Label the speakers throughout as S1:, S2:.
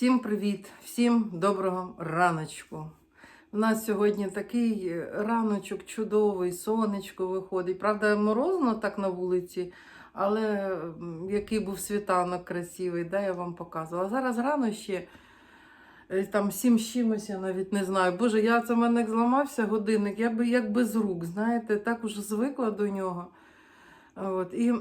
S1: Всім привіт, всім доброго раночку. У нас сьогодні такий е, раночок чудовий, сонечко виходить. Правда, морозно так на вулиці, але який був світанок красивий, да, я вам показувала. Зараз рано ще е, там сім чимось, я навіть не знаю. Боже, я це в мене зламався годинник, я би як без рук, знаєте, так уже звикла до нього. От, і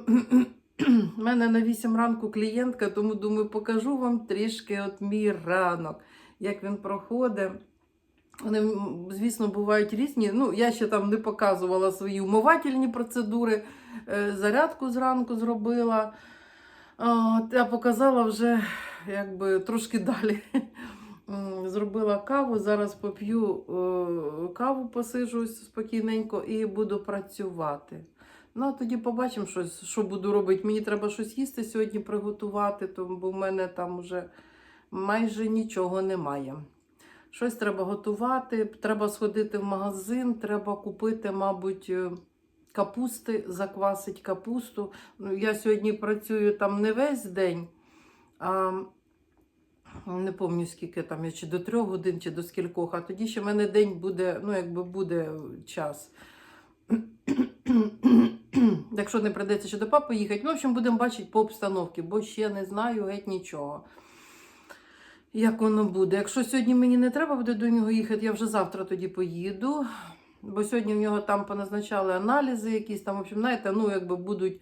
S1: У мене на 8 ранку клієнтка, тому думаю, покажу вам трішки от мій ранок, як він проходить. Вони, звісно, бувають різні. Ну, я ще там не показувала свої умивательні процедури, е, зарядку зранку зробила. От, я показала вже якби трошки далі. Зробила каву, зараз поп'ю е, каву, посижусь спокійненько і буду працювати. Ну, а тоді побачимо, щось, що буду робити. Мені треба щось їсти сьогодні приготувати, тому бо в мене там вже майже нічого немає. Щось треба готувати, треба сходити в магазин, треба купити, мабуть, е, капусти, заквасити капусту. Ну, я сьогодні працюю там не весь день, а не пам'ятаю, скільки там, я чи до трьох годин, чи до скількох, а тоді ще в мене день буде, ну, якби буде час. Якщо не прийдеться ще до папи їхати, ну, в общем, будемо бачити по обстановці, бо ще не знаю геть нічого. Як воно буде. Якщо сьогодні мені не треба буде до нього їхати, я вже завтра тоді поїду. Бо сьогодні в нього там поназначали аналізи якісь там, в общем, знаєте, ну, якби будуть.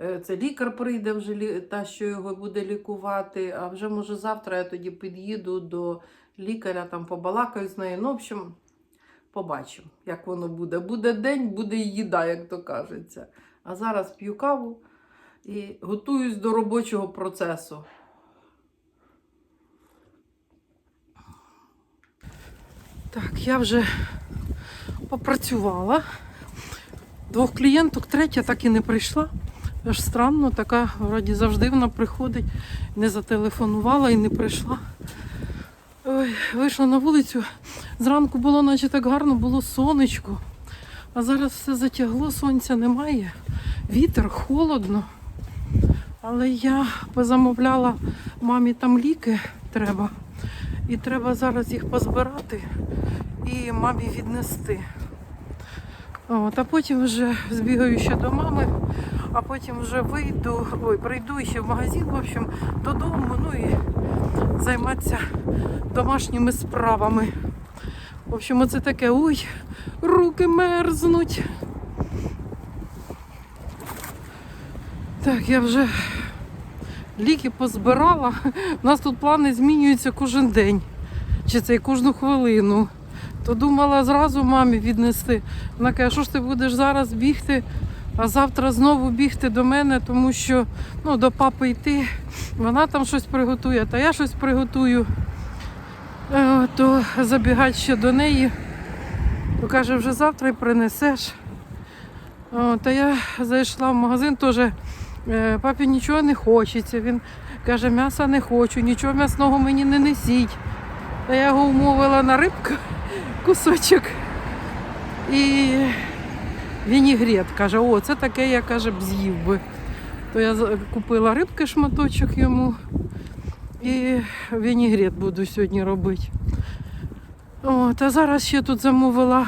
S1: е, Це лікар прийде вже та, що його буде лікувати. А вже може завтра я тоді під'їду до лікаря, там побалакаю з нею. Ну, в общем, побачимо, як воно буде. Буде день, буде їда, як то кажеться. А зараз п'ю каву і готуюсь до робочого процесу. Так, я вже попрацювала. Двох клієнток, третя так і не прийшла. Аж странно, така вроді завжди вона приходить, не зателефонувала і не прийшла. Ой, вийшла на вулицю. Зранку було, наче так гарно, було сонечко. А зараз все затягло, сонця немає. Вітер, холодно. Але я позамовляла мамі там ліки треба. І треба зараз їх позбирати і мамі віднести. От, а потім вже збігаю ще до мами, а потім вже вийду, ой, прийду ще в магазин, в общем, додому, ну і займатися домашніми справами. В общем, оце таке, ой, руки мерзнуть. Так, я вже ліки позбирала. У нас тут плани змінюються кожен день. Чи це й кожну хвилину. То думала зразу мамі віднести. Вона каже, що ж ти будеш зараз бігти, а завтра знову бігти до мене, тому що ну, до папи йти. Вона там щось приготує, та я щось приготую. Е, То забігати ще до неї. То каже, вже завтра й принесеш. Та я зайшла в магазин теж. Е, Папі нічого не хочеться. Він каже, м'яса не хочу, нічого м'ясного мені не несіть. Та я його умовила на рибку кусочок. І вінігрет каже, о, це таке, я каже, б з'їв би. То я купила рибки шматочок йому і вінігрет буду сьогодні робити. О, та зараз ще тут замовила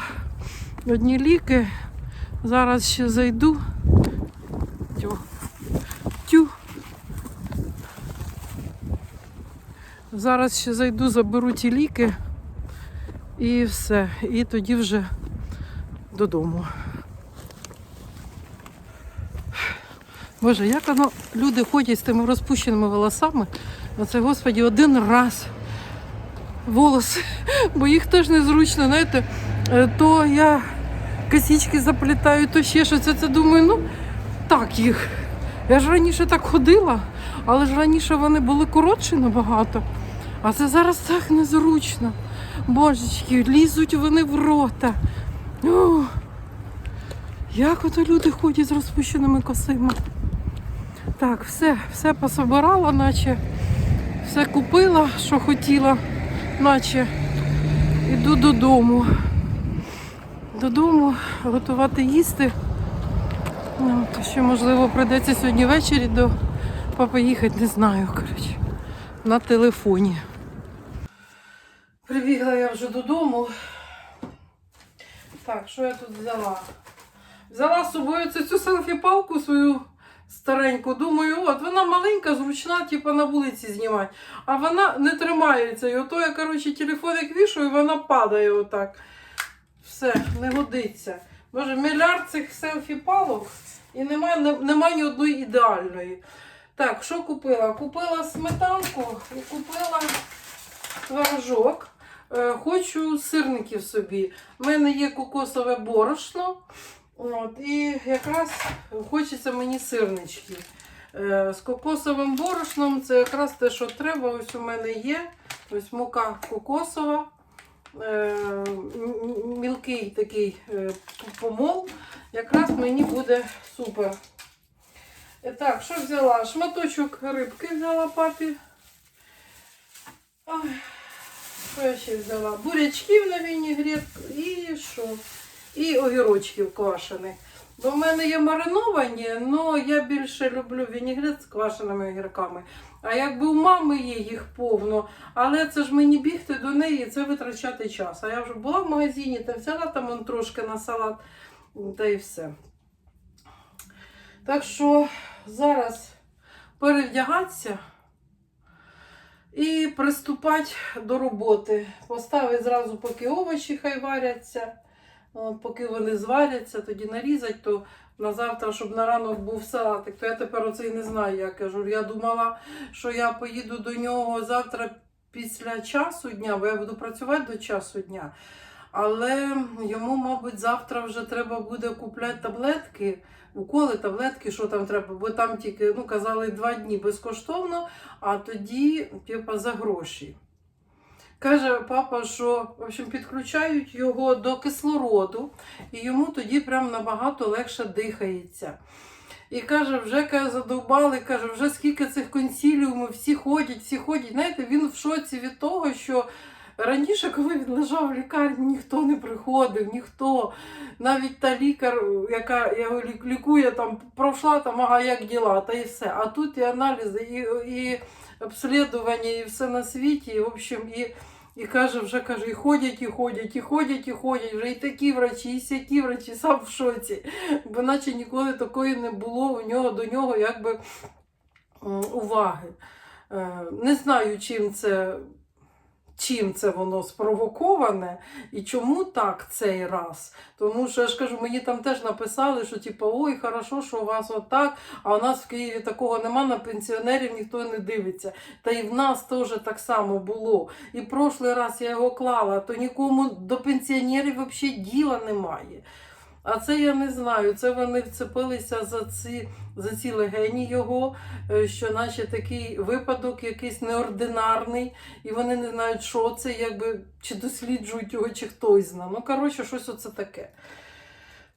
S1: одні ліки. Зараз ще зайду. Зараз ще зайду, заберу ті ліки і все. І тоді вже додому. Боже, як воно люди ходять з тими розпущеними волосами. Оце, господі, один раз волоси, бо їх теж незручно, знаєте, е, то я косички заплітаю, то ще щось. Це, це думаю, ну так їх. Я ж раніше так ходила, але ж раніше вони були коротші набагато. А це зараз так незручно. Божечки, лізуть вони в рота. О, як ото люди ходять з розпущеними косима. Так, все, все пособирала, наче все купила, що хотіла, наче іду додому. Додому готувати їсти. Ну, то ще, можливо, прийдеться сьогодні ввечері до папи їхати, не знаю, коротше. На телефоні. Прибігла я вже додому. Так, що я тут взяла? Взяла з собою цю, селфі-палку свою стареньку. Думаю, от вона маленька, зручна, типу на вулиці знімати. А вона не тримається. І ото я, коротше, телефон як вішаю, вона падає отак. Все, не годиться. Боже, мільярд цих селфі-палок і немає, не- немає ні одної ідеальної. Так, що купила? Купила сметанку і купила творожок. Е, Хочу сирників собі. У мене є кокосове борошно. От, і якраз хочеться мені сирнички. Е, З кокосовим борошном це якраз те, що треба. Ось у мене є. Ось мука кокосова. е, Мілкий такий помол. Якраз мені буде супер. Так, що взяла? Шматочок рибки взяла папі. Ой, що я ще взяла? Бурячків на вінігрет і що? І огірочків квашених. Бо в мене є мариновані, але я більше люблю вінігрет з квашеними огірками. А якби у мами є їх повно, але це ж мені бігти до неї, це витрачати час. А я вже була в магазині та взяла там он трошки на салат, та і все. Так що зараз перевдягатися і приступати до роботи. Поставити зразу, поки овочі хай варяться. Поки вони зваряться, тоді нарізати, то на завтра, щоб на ранок був салатик, то я тепер оце і не знаю. Я кажу, я думала, що я поїду до нього завтра після часу дня, бо я буду працювати до часу дня. Але йому, мабуть, завтра вже треба буде купляти таблетки, уколи, таблетки, що там треба, бо там тільки ну, казали два дні безкоштовно, а тоді типа, за гроші. Каже папа, що в общем, підключають його до кислороду, і йому тоді прям набагато легше дихається. І каже, вже каже, задовбали, каже, вже скільки цих консіліумів, всі ходять, всі ходять. Знаєте, він в шоці від того, що раніше, коли він лежав в лікарні, ніхто не приходив, ніхто. Навіть та лікар, яка його лікує, там пройшла там, ага, як діла, та і все. А тут і аналізи, і, і обслідування, і все на світі. І, в общем, і, і каже, вже каже, і ходять, і ходять, і ходять, і ходять. Вже і такі врачі, і сякі врачі, сам в шоці. Бо наче ніколи такої не було у нього до нього якби уваги. Е, Не знаю, чим це. Чим це воно спровоковане і чому так цей раз? Тому що я ж кажу, мені там теж написали, що типу, ой, хорошо, що у вас отак, а у нас в Києві такого нема, на пенсіонерів ніхто не дивиться. Та і в нас теж так само було. І прошлий раз я його клала, то нікому до пенсіонерів взагалі діла немає. А це я не знаю. Це вони вцепилися за ці, за ці легені його, е, що наче такий випадок якийсь неординарний, і вони не знають, що це, якби чи досліджують його, чи хтось знає. Ну, коротше, щось оце таке.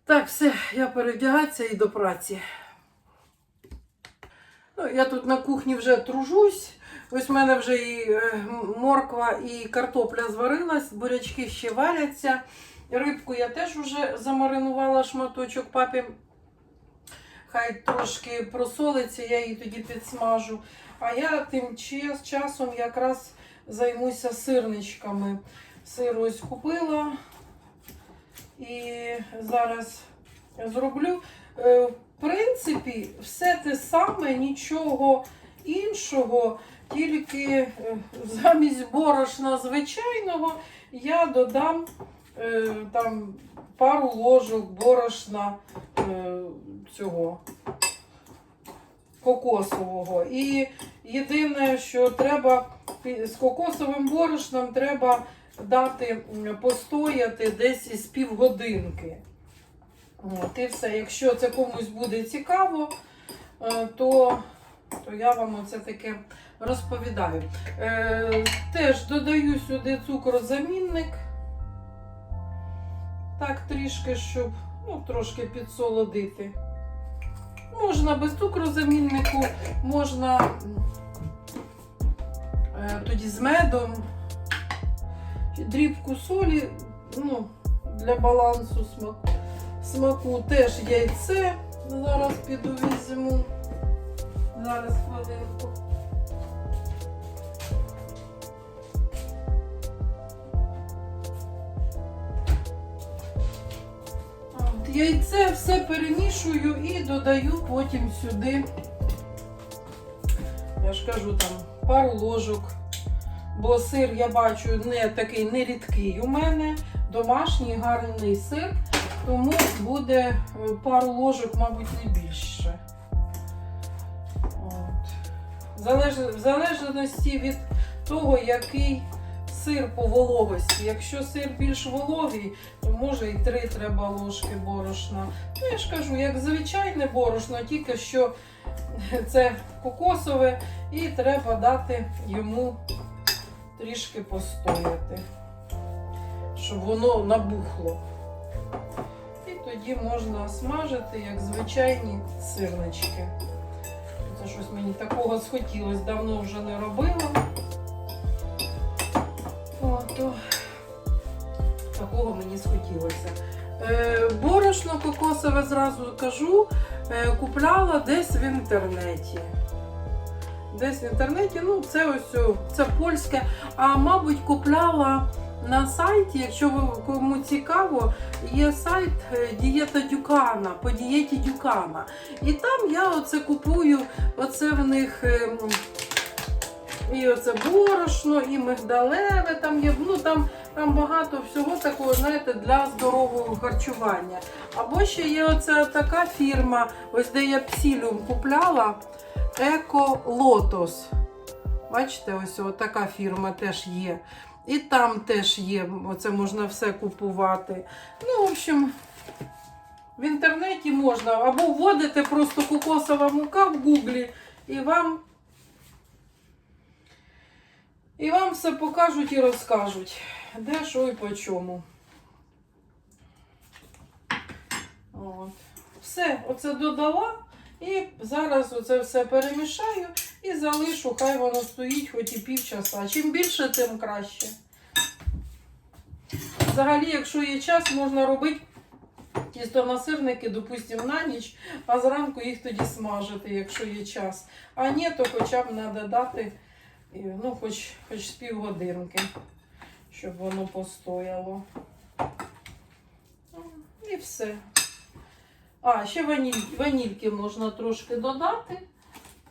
S1: Так, все, я перевдягатися і до праці. Ну, я тут на кухні вже тружусь. Ось в мене вже і е, морква, і картопля зварилась, бурячки ще варяться. Рибку я теж вже замаринувала шматочок папі. Хай трошки просолиться, я її тоді підсмажу. А я тим часом якраз займуся сирничками. Сир ось купила і зараз зроблю. Е, В принципі, все те саме, нічого іншого, тільки е, замість борошна звичайного я додам там пару ложок борошна е, цього кокосового. І єдине, що треба з кокосовим борошном треба дати постояти десь із півгодинки. От, і все. Якщо це комусь буде цікаво, е, то, то я вам оце таке розповідаю. Е, теж додаю сюди цукрозамінник. Так, трішки, щоб ну, трошки підсолодити. Можна без цукрозаміннику, можна е, тоді з медом, дрібку солі, ну, для балансу смаку. Смаку теж яйце. Зараз піду візьму. Зараз хвилинку. Яйце все перемішую і додаю потім сюди. Я ж кажу там пару ложок. Бо сир я бачу не такий не рідкий у мене, домашній гарний сир, тому буде е, пару ложок, мабуть, не більше. От. В залежності від того, який сир по вологості. Якщо сир більш вологий, то може і три треба ложки борошна. Ну, я ж кажу, як звичайне борошно, тільки що це кокосове, і треба дати йому трішки постояти, щоб воно набухло. І тоді можна смажити, як звичайні сирнички. Це щось мені такого схотілось, давно вже не робила. Мені схотілося. Е, борошно кокосове зразу кажу, е, купляла десь в інтернеті. Десь в інтернеті, ну це ось це польське. А мабуть, купляла на сайті, якщо кому цікаво, є сайт е, Дієта Дюкана по дієті Дюкана. І там я оце купую, оце в них. І оце борошно, і мигдалеве там є. Ну там, там багато всього такого, знаєте, для здорового харчування. Або ще є оця така фірма, ось де я псілюм купляла. Еко Лотос. Бачите, ось така фірма теж є. І там теж є, оце можна все купувати. Ну, в общем, в інтернеті можна або вводите просто кокосова мука в гуглі, і вам, і вам все покажуть і розкажуть, де, що і по чому. От. Все, оце додала. І зараз оце все перемішаю і залишу, хай воно стоїть хоч і півчаса. Чим більше, тим краще. Взагалі, якщо є час, можна робити тісто на сирники, допустимо, на ніч, а зранку їх тоді смажити, якщо є час. А ні, то хоча б треба дати і, ну, хоч, хоч з півгодинки, щоб воно постояло. Ну, І все. А, ще ваніль, ванільки можна трошки додати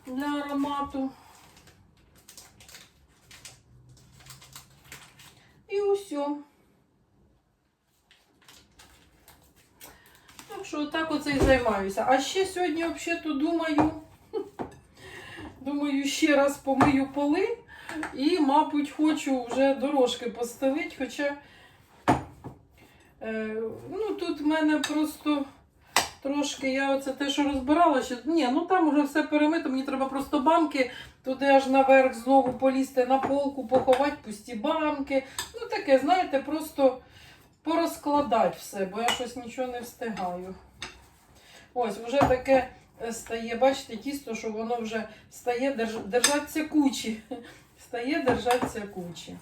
S1: для аромату. І усе. Так що так оце і займаюся. А ще сьогодні взагалі думаю, думаю, ще раз помию поли і, мабуть, хочу вже дорожки постелити, хоча е, ну, тут в мене просто. Трошки я оце те, що розбирала, що ні, ну там вже все перемито, мені треба просто банки туди аж наверх знову полізти на полку, поховати пусті банки. Ну таке, знаєте, просто порозкладати все, бо я щось нічого не встигаю. Ось, вже таке стає, бачите, тісто, що воно вже стає держ... держатися кучі. Стає держатися кучі.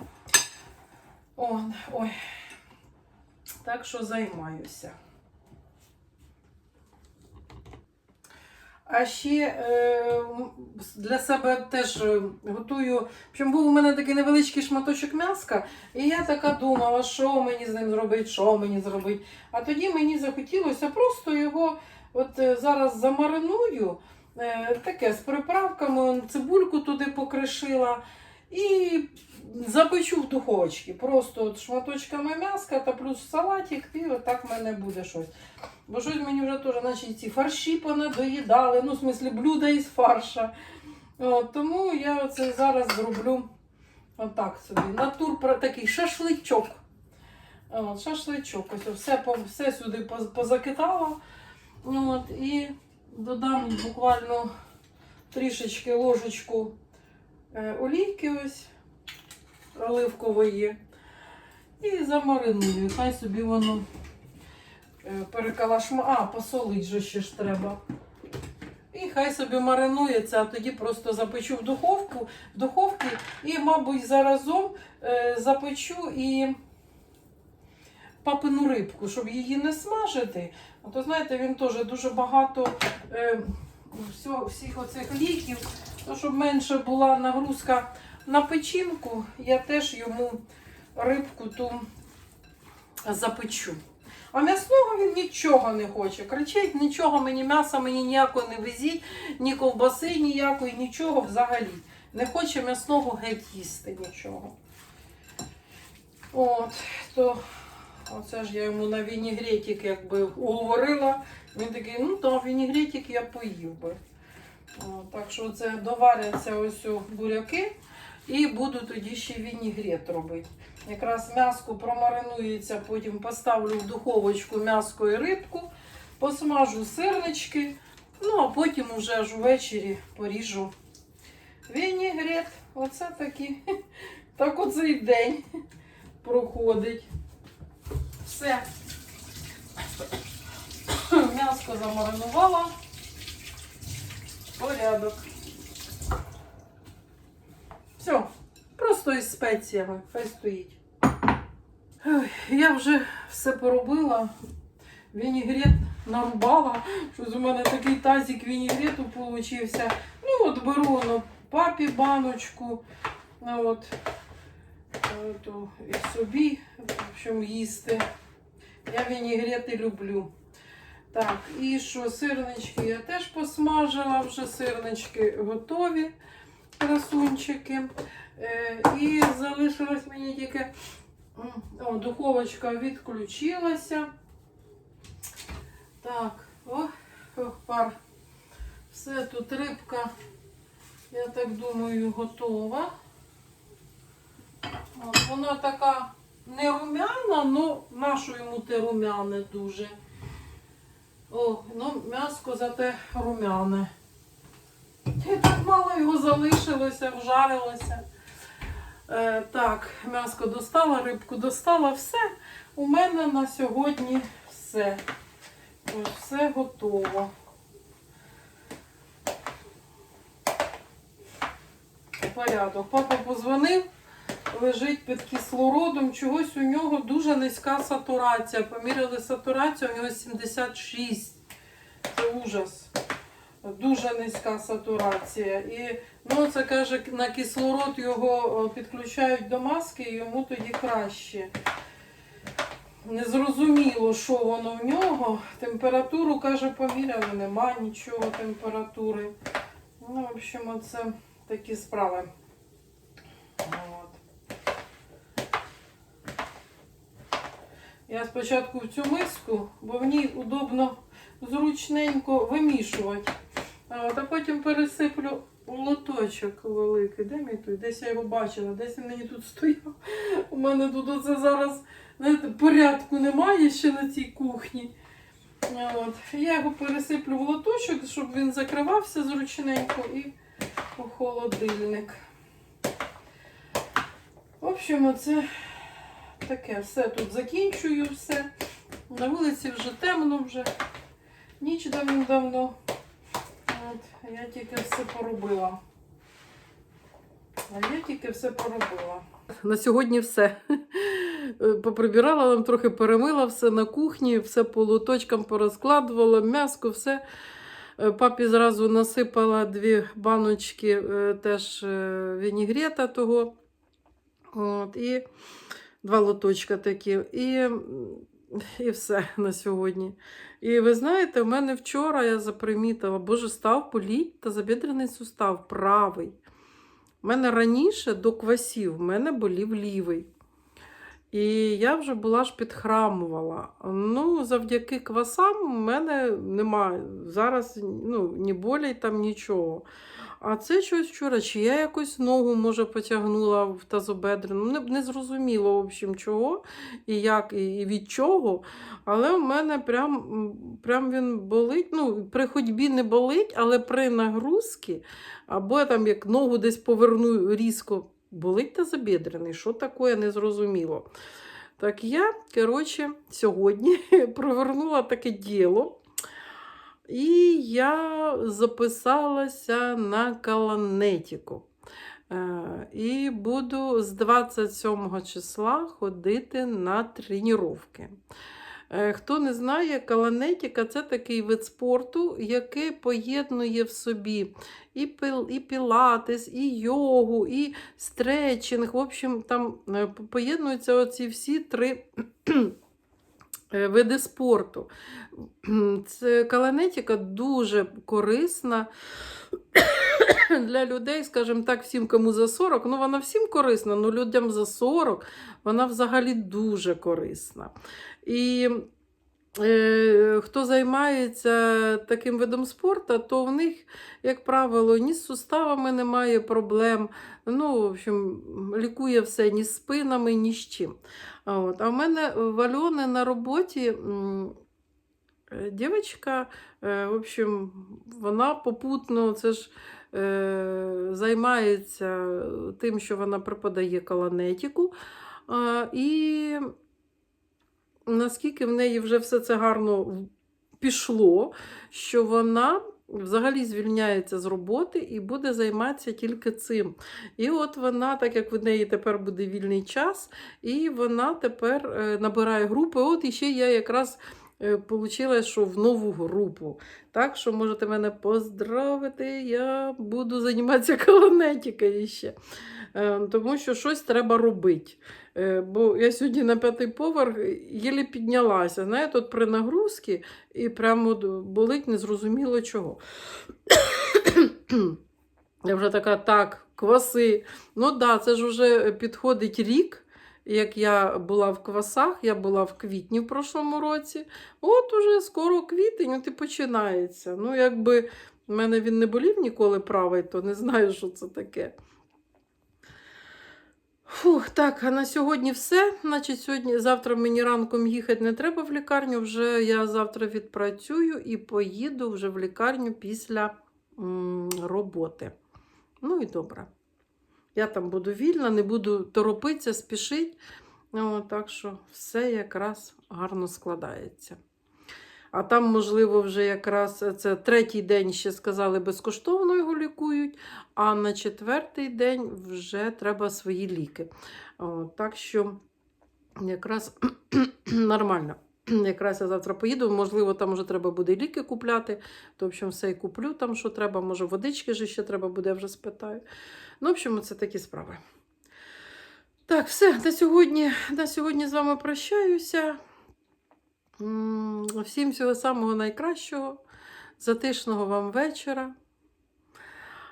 S1: О, ой. Так що займаюся. А ще е, для себе теж е, готую. Причому був у мене такий невеличкий шматочок м'яска, і я така думала, що мені з ним зробити, що мені зробити. А тоді мені захотілося просто його от е, зараз замариную, е, таке з приправками, цибульку туди покришила і запечу в духовочці. Просто от шматочками м'яска та плюс салатик, і отак в мене буде щось. Бо щось мені вже теж, наче ці фарші понадоїдали, ну, в смислі, блюда із фарша. От, тому я оце зараз зроблю отак собі. Натур такий шашличок. От, шашличок. Ось все, все сюди поз- позакидала. От, і додам буквально трішечки ложечку е, олійки ось оливкової. І замариную. Хай собі воно е, перекалашма. А, посолить же ще ж треба. І хай собі маринується, а тоді просто запечу в духовку, в духовці і, мабуть, заразом е, запечу і папину рибку, щоб її не смажити. То, знаєте, він теж дуже багато е, всього, всіх оцих ліків, то щоб менше була нагрузка на печінку, я теж йому рибку ту запечу. А м'ясного він нічого не хоче. Кричить, нічого мені м'яса, мені ніякого не везіть, ні ковбаси ніякої, нічого взагалі. Не хоче м'ясного геть їсти нічого. От, то оце ж я йому на вінігретик якби уговорила. Він такий, ну то вінігретик я поїв би. Так що це доваряться ось буряки і буду тоді ще вінігрет робити. Якраз м'яско промаринується, потім поставлю в духовочку м'яско і рибку, посмажу сирнички, ну а потім уже аж ввечері поріжу вінігрет. Оце такі. Так оцей день проходить. Все. М'яско замаринувала. Порядок. Все. Просто із спеціями. Хай стоїть. Я вже все поробила. Вінігрет нарубала. Щось у мене такий тазик вінігрету получився. Ну от беру ну, папі баночку. Ну, от, то і собі, в общем, їсти. Я вінігрети люблю. Так, і що, сирнички я теж посмажила, вже сирнички готові, красунчики. Е, і залишилось мені тільки о, духовочка відключилася. Так, ох, пар. Все тут рибка, я так думаю, готова. Вона така не румяна, але нашу йому те румяне дуже. О, ну м'яско зате румяне. І так мало його залишилося, вжарилося. Е, так, м'яско достала, рибку достала, все. У мене на сьогодні все. Ось все готово. Порядок. Папа позвонив, лежить під кислородом. Чогось у нього дуже низька сатурація. Поміряли сатурацію, у нього 76. Це ужас. Дуже низька сатурація. І ну, це каже, на кислород його підключають до маски, і йому тоді краще. Незрозуміло, що воно в нього. Температуру, каже, поміряли, нема нічого температури. Ну, в общем, оце такі справи. От. Я спочатку в цю миску, бо в ній удобно зручненько вимішувати. А, от, а потім пересиплю у лоточок великий. Де мій той? Десь я його бачила, десь він мені тут стояв. У мене тут оце зараз знаєте, порядку немає ще на цій кухні. От. Я його пересиплю в лоточок, щоб він закривався зручненько і у холодильник. В общем, оце таке все тут закінчую все. На вулиці вже темно, вже ніч давно-давно. Я тільки все поробила. А я тільки все поробила. На сьогодні все. Поприбирала нам трохи перемила все на кухні, все по лоточкам порозкладувала, м'яско, все. Е, Папі зразу насипала дві баночки е, теж е, вінігрета того. От, і два лоточка такі. І, і все на сьогодні. І ви знаєте, в мене вчора я запримітила, боже, став політь та забідрений сустав правий. У мене раніше до квасів в мене болів лівий. І я вже була ж підхрамувала. Ну, завдяки квасам у мене немає зараз ну, ні болі там нічого. А це щось вчора, чи я якось ногу, може, потягнула в тазобедрену. Не, не зрозуміло, в общем, чого і як, і, від чого. Але у мене прям, прям він болить. Ну, при ходьбі не болить, але при нагрузці, або я там як ногу десь поверну різко, болить тазобедрений. Що таке, не зрозуміло. Так я, коротше, сьогодні провернула таке діло. І я записалася на каланетіку. Е, І буду з 27 числа ходити на тренування. Е, Хто не знає, каланетіка це такий вид спорту, який поєднує в собі і, пил, і пілатес, і йогу, і стретчинг. В общем, там е, поєднуються оці всі три види спорту. Це Каланетіка дуже корисна для людей, скажімо так, всім, кому за 40. Ну, вона всім корисна, але людям за 40 вона взагалі дуже корисна. І е, хто займається таким видом спорту, то в них, як правило, ні з суставами немає проблем. Ну, в общем, лікує все ні з спинами, ні з чим. А, от. а в мене в Альони на роботі е, дівчинка, е, в общем, вона попутно це ж, е, займається тим, що вона преподає каланетику. А, і наскільки в неї вже все це гарно пішло, що вона взагалі звільняється з роботи і буде займатися тільки цим. І от вона, так як в неї тепер буде вільний час, і вона тепер е, набирає групи. От і ще я якраз отримала, що в нову групу. Так що можете мене поздравити, я буду займатися колонетикою ще. Е, Тому що щось треба робити. Е, Бо я сьогодні на п'ятий поверх єлі піднялася. Знаєте, от при нагрузці і прямо болить незрозуміло чого. Я вже така, так, кваси. Ну да, це ж вже підходить рік, як я була в квасах, я була в квітні в прошлому році. От уже скоро квітень, от і починається. Ну, якби в мене він не болів ніколи правий, то не знаю, що це таке. Фух, так, а на сьогодні все. Значить, сьогодні, завтра мені ранком їхати не треба в лікарню. Вже я завтра відпрацюю і поїду вже в лікарню після м, роботи. Ну і добре. Я там буду вільна, не буду торопитися, спішити. О, так що все якраз гарно складається. А там, можливо, вже якраз це третій день ще сказали, безкоштовно його лікують, а на четвертий день вже треба свої ліки. О, так що якраз нормально. Якраз я завтра поїду, можливо, там вже треба буде ліки купляти. То, в общем, все і куплю там, що треба. Може, водички ж ще треба буде, вже спитаю. Ну, в общем, це такі справи. Так, все, на сьогодні, на сьогодні з вами прощаюся. Всім всього самого найкращого, затишного вам вечора.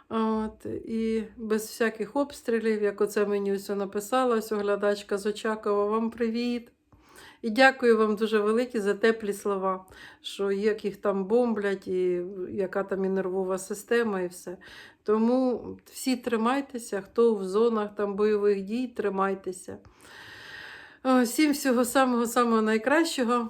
S1: От, і без всяких обстрілів, як оце мені все написала, ось оглядачка з Очакова, вам привіт. І дякую вам дуже велике за теплі слова, що як їх там бомблять, і яка там і нервова система, і все. Тому всі тримайтеся, хто в зонах там бойових дій, тримайтеся. Всім всього самого самого найкращого.